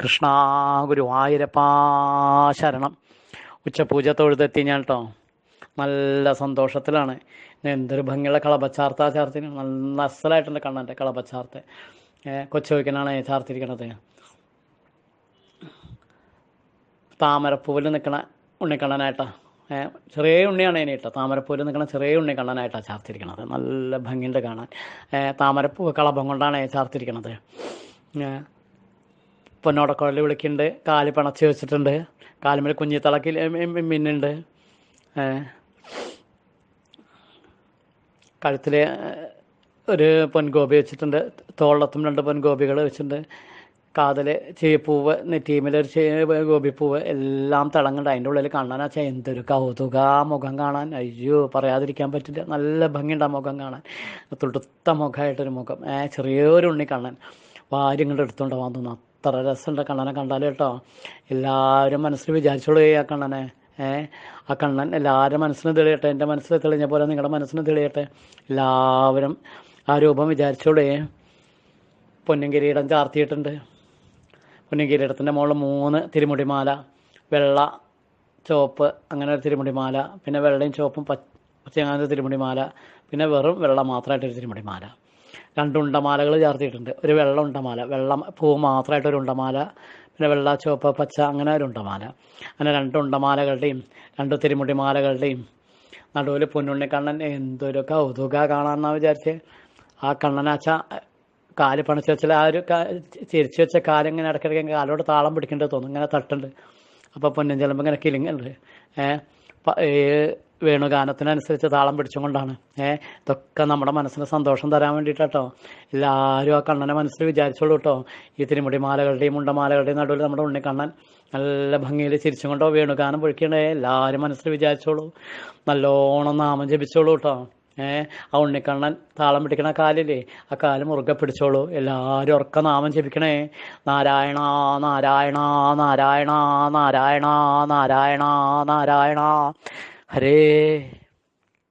കൃഷ്ണ ഗുരുവായൂരപ്പാ ശരണം. ഉച്ചപൂജ തൊഴുതെത്തി ഞാൻ കേട്ടോ നല്ല സന്തോഷത്തിലാണ്. എന്തൊരു ഭംഗിയുള്ള കളപച്ചാർത്ത ചാർത്തിന്. നല്ല അസലായിട്ടുണ്ട് കണ്ണന്റെ കളപച്ചാർത്ത് കൊച്ചുവയ്ക്കനാണ് ചാർത്തിരിക്കണത്. താമരപ്പൂവിൽ നിൽക്കണ ഉണ്ണിക്കണ്ണനായിട്ടാ. ചെറിയ ഉണ്ണിയാണ് ഇനി കേട്ടോ താമരപ്പൂവിൽ നിൽക്കണ ചെറിയ ഉണ്ണി ഉണ്ണിക്കണ്ണനായിട്ടാണ് ചാർത്തിരിക്കണത്. നല്ല ഭംഗിയുണ്ട് കാണാൻ. താമരപ്പൂ കളഭം കൊണ്ടാണ് ചാർത്തിരിക്കണത്. പൊന്നോടക്കുഴൽ വിളിക്കുന്നുണ്ട്. കാൽ പിണച്ച് വെച്ചിട്ടുണ്ട്. കാലുമേൽ കുഞ്ഞിത്തളക്കിൽ മിന്നുണ്ട് കഴുത്തിൽ ഒരു പൊൻഗോപി വെച്ചിട്ടുണ്ട്. തോളത്തും രണ്ട് പൊൻഗോപികൾ വെച്ചിട്ടുണ്ട്. കാതിൽ ചീപ്പൂവ് നെറ്റീമിലൊരു ഗോപിപ്പൂവ് എല്ലാം തിളങ്ങുന്നുണ്ട്. അതിന്റെ ഉള്ളിൽ കാണാൻ വെച്ചാൽ എന്തൊരു കൗതുക. മുഖം കാണാൻ അയ്യോ പറയാതിരിക്കാൻ പറ്റില്ല. നല്ല ഭംഗിയുണ്ട് ആ മുഖം കാണാൻ. തുടുത്ത മുഖമായിട്ടൊരു മുഖം. ചെറിയൊരു ഉണ്ണി കാണാൻ വാരി ഇങ്ങോട്ട് എടുത്തുകൊണ്ട് പോകാൻ അത്ര രസമുണ്ട് കണ്ണനെ കണ്ടാൽ കേട്ടോ. എല്ലാവരും മനസ്സിൽ വിചാരിച്ചോളൂ ആ കണ്ണനെ ഏ ആ കണ്ണൻ എല്ലാവരും മനസ്സിന് തെളിയട്ടെ എന്റെ മനസ്സിൽ തെളിഞ്ഞ പോലെ നിങ്ങളുടെ മനസ്സിന് തെളിയട്ടെ. എല്ലാവരും ആ രൂപം വിചാരിച്ചോളേ പൊന്നും കിരീടം ചാർത്തിയിട്ടുണ്ട്. പൊന്നും കിരീടത്തിന്റെ മുകളിൽ മൂന്ന് തിരുമുടിമാല വെള്ള ചുവപ്പ് അങ്ങനെ ഒരു തിരുമുടിമാല പിന്നെ വെള്ളയും ചുവപ്പും പച്ച അങ്ങനത്തെ തിരുമുടിമാല പിന്നെ വെറും വെള്ള മാത്രമായിട്ടൊരു തിരുമുടിമാല. രണ്ട് ഉണ്ടമാലകൾ ചേർത്തിട്ടുണ്ട്. ഒരു വെള്ള ഉണ്ടമാല. വെള്ളം പൂ മാത്രമായിട്ടൊരു ഉണ്ടമാല പിന്നെ വെള്ള ചുവപ്പ് പച്ച അങ്ങനെ ഒരു ഉണ്ടമാല. അങ്ങനെ രണ്ട് ഉണ്ടമാലകളുടെയും രണ്ട് തിരുമുടിമാലകളുടെയും നടുവിൽ പൊന്നുണ്ണിക്കണ്ണൻ എന്തൊരു കൗതുക കാണാമെന്നാണ് വിചാരിച്ച്. ആ കണ്ണനാച്ച കാൽ പണിച്ച് വെച്ചാൽ ആ ഒരു ചിരിച്ച് വെച്ച കാലിങ്ങനെ ഇടയ്ക്കിടയ്ക്ക് കാലോട് താളം പിടിക്കേണ്ടത് തോന്നും ഇങ്ങനെ തട്ടുണ്ട്. അപ്പോൾ പൊന്നും ചെല്ലുമ്പോൾ ഇങ്ങനെ കിലിങ്ങുണ്ട്. ഏഹ് വേണുഗാനത്തിനനുസരിച്ച് താളം പിടിച്ചുകൊണ്ടാണ്. ഏഹ് ഇതൊക്കെ നമ്മുടെ മനസ്സിന് സന്തോഷം തരാൻ വേണ്ടിയിട്ടോ എല്ലാവരും ആ കണ്ണനെ മനസ്സിൽ വിചാരിച്ചോളൂ കേട്ടോ ഈ തിരുമുടിമാലകളുടെയും മുണ്ടമാലകളുടെയും നടുവിൽ നമ്മുടെ ഉണ്ണിക്കണ്ണൻ നല്ല ഭംഗിയിൽ ചിരിച്ചും കൊണ്ടോ വേണുഗാനം പൊഴിക്കണേ? എല്ലാവരും മനസ്സിൽ വിചാരിച്ചോളൂ. നല്ലോണം നാമം ജപിച്ചോളൂ കേട്ടോ ഏഹ് ആ ഉണ്ണിക്കണ്ണൻ താളം പിടിക്കണ കാലില്ലേ ആ കാൽ മുറുകെ പിടിച്ചോളൂ. എല്ലാവരും ഉറക്ക നാമം ജപിക്കണേ. നാരായണ നാരായണ നാരായണ നാരായണ നാരായണ നാരായണ. 哈瑞。